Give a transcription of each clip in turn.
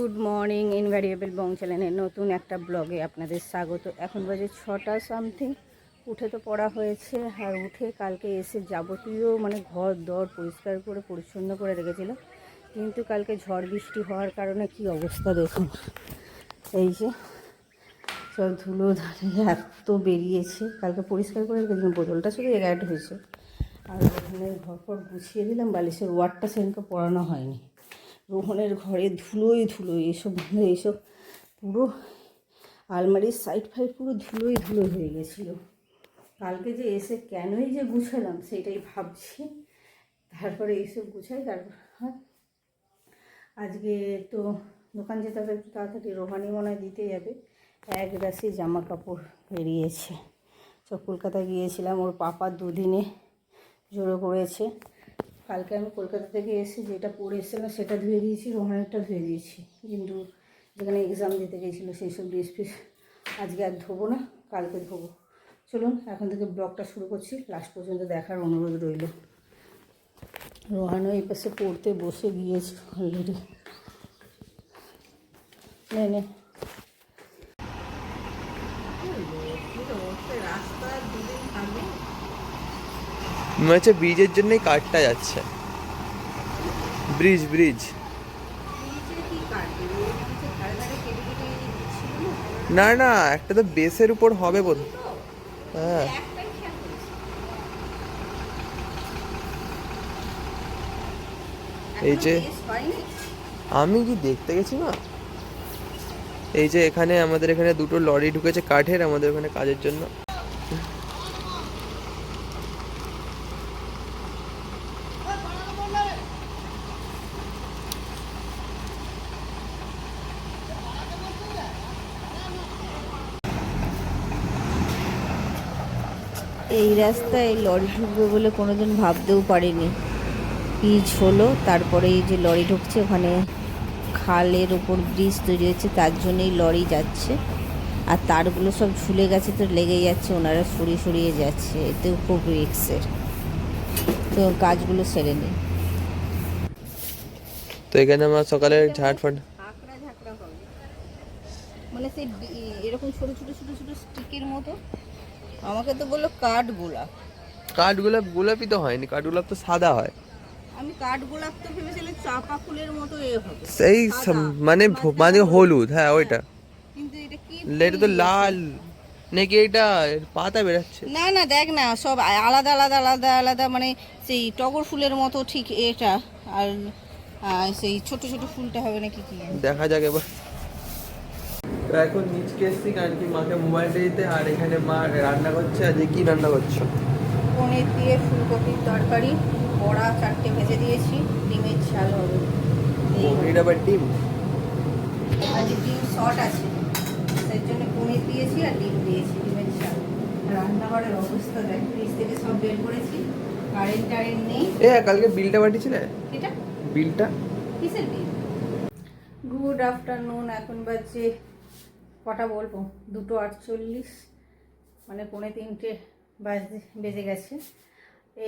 Good morning, invariable বং চ্যানেলের নতুন একটা ব্লগে আপনাদের স্বাগত। এখন বাজে ছটা সামথিং, উঠে তো পড়া হয়েছে, আর উঠে কালকে এসে যাবতীয় মানে ঘর দর পরিষ্কার করে, পরিচ্ছন্ন করে রেখেছিলাম। কিন্তু কালকে ঝড় বৃষ্টি হওয়ার কারণে কি অবস্থা দেখুন। এই যে সব ধুলো ধারে এত বেরিয়েছে। কালকে পরিষ্কার করে রেখেছিলাম, বোতলটা শুধু অ্যাড হয়েছে। আর ওখানে ঘর ফর গুছিয়ে দিলাম, বালিশের ওয়ার্ডটা সেদিনকে পড়ানো হয়নি। রোহনের ঘরে ধুলোই ধুলোই এসব এইসব পুরো আলমারির সাইড ফাইড পুরো ধুলোই ধুলো হয়ে গেছিল। কালকে যে এসে কেনই যে গুছালাম সেটাই ভাবছি। তারপরে এইসব গুছাই, তারপর হয়, আজকে তো দোকান যেতে হবে, একটু তাড়াতাড়ি রোহানি মনে দিতে যাবে। এক রাশি জামা কাপড় বেরিয়েছে। সব কলকাতায় গিয়েছিলাম, ওর পাপা দুদিনে জড়ো করেছে। কালকে আমি কলকাতা থেকে এসে যেটা পরে এসেছিলাম সেটা ধুয়ে দিয়েছি রোহানেরটা ধুয়ে দিয়েছি। কিন্তু যেখানে এক্সাম দিতে গিয়েছিল সেই সব ড্রেস ফিস আজকে আর ধোবো না, কালকে ধোবো। চলুন, এখন থেকে ব্লগটা শুরু করছি। লাস্ট পর্যন্ত দেখার অনুরোধ রইল। রোহানও এই পাশে পড়তে বসে গিয়েছে অলরেডি নে নে। রাস্তা দুদিন থাকবে? মনে হচ্ছে ব্রিজের জন্যই কাঠটা যাচ্ছে। Bridge bridge. না না, একটা তো বেসের উপর হবে বোধ হ্যাঁ। এই যে, আমি কি দেখতে গেছি না? এই যে এখানে আমাদের এখানে দুটো লরি ঢুকেছে কাঠের, আমাদের ওখানে কাজের জন্য। এই রাস্তায় লরি ঢুকবে বলে কোনোদিন ভাবতেও পারিনি। পিচ হলো তারপরে এই যে লরি ঢুকছে ওখানে খালের ওপর ব্রিজ তৈরি হচ্ছে তার জন্যই লরি যাচ্ছে। আর তারগুলো সব ঝুলে গেছে তো লেগে যাচ্ছে ওনারা সরিয়ে সরিয়ে যাচ্ছে এতেও খুব রিক্সের তো কাজগুলো সেরে নেই তো এখানে আমার সকালে ঝাঁকড়া মানে সেই এরকম ছোট ছোট ছোট ছোট স্টিকের মতো আমাকে তো বলল কাঠ গোলাপ। কাঠগোলাপ গোলাপি তো হয়নি কাঠগোলাপ তো সাদা হয়। আমি কাঠ গোলাপ তো ভেবেছিলাম চাপা ফুলের মতো এ হবে। সেই মানে মানে হলুদ। হ্যাঁ ওইটা। কিন্তু এটা কি এটা তো লাল। নাকি এটা পাতা বেরাচ্ছে? না না দেখ না সব আলাদা আলাদা আলাদা আলাদা মানে সেই টগর ফুলের মতো ঠিক এটা। আর সেই ছোট ছোট ফুলটা হবে নাকি কি। দেখা যাক এবার। এখন নিচকে এসছি কারণ কি মাকে মোবাইলটা দিতে আর এখানে মা রান্না করছে আজকে কি রান্না করছ? পনির দিয়ে ফুলকপির তরকারি বড়া চারটে ভেজে দিয়েছি ডিমের ঝাল হবে। পনির আবার ডিম? আজ ডিম শর্ট আছে সেই জন্য পনির দিয়েছি আর ডিম দিয়েছি ডিমের ঝাল। রান্নাঘরের অবস্থা দেখ ফ্রিজ থেকে সব বের করেছি কারেন্ট টারেন্ট নেই। এ কালকে বিলটা পাঠিয়েছিলে? এটা বিলটা? কিসের বিল? গুড আফটারনুন এখন বাজে কটা বলব? দুটো আটচল্লিশ মানে পৌনে তিনটে বাজে বেজে গেছে।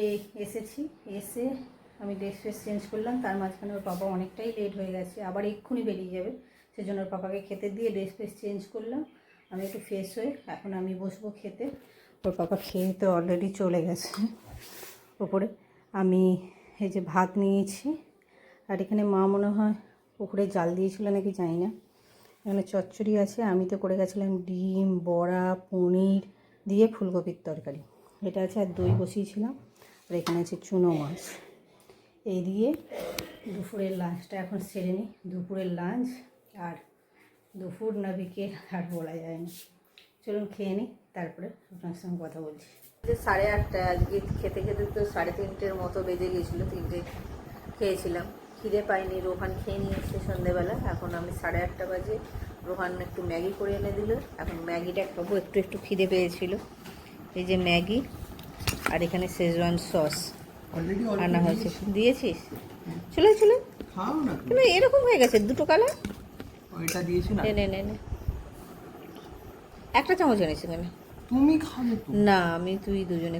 এই এসেছি, এসে আমি ড্রেস ফ্রেস চেঞ্জ করলাম, তার মাঝখানে ওর বাবা অনেকটাই লেট হয়ে গেছে, আবার এক্ষুনি বেরিয়ে যাবে। সেজন্য ওর পাপাকে খেতে দিয়ে ড্রেস ফ্রেস চেঞ্জ করলাম। আমি একটু ফ্রেশ হয়ে এখন আমি বসবো খেতে। ওর পাপা খেয়ে তো অলরেডি চলে গেছে। ওপরে আমি এই যে ভাত নিয়েছি। আর এখানে মা মনে হয় পুকুরে জাল দিয়েছিল নাকি জানি না। এখানে চচ্চড়ি আছে আমি তো করে গেছিলাম ডিম, বড়া, পনির, দিয়ে ফুলকপির তরকারি। এটা আছে আর দই বসিয়েছিলাম, আর এখানে আছে চুনো মাছ। এই দিয়ে দুপুরের লাঞ্চটা এখন সেরে নিই দুপুরের লাঞ্চ আর দুপুর না বিকেল, আর বলা যায় না চলুন খেয়ে নিই তারপরে আপনার সঙ্গে কথা বলছি। যে সাড়ে আটটায় আজকে খেতে খেতে তো সাড়ে তিনটের মতো বেজে গেছিল তিনটে খেয়েছিলাম। খিদে পাইনি রোহান খেয়ে নিয়েছে সন্ধেবেলা। এখন আমি সাড়ে আটটা বাজে। রোহান একটু ম্যাগি করে এনে দিল। এখন ম্যাগিটা খাব একটু একটু খিদে পেয়েছিল। এই যে ম্যাগি আর এখানে শেজওয়ান সস। আনা হয়েছে। দিয়েছিস? চলে চলে? কেন এরকম হয়ে গেছে দুটো কালার? ওইটা দিয়েছি না? নে নে নে নে। একটা চামচ এনেছি কেন তুমি খাবে না আমি তুই দুজনে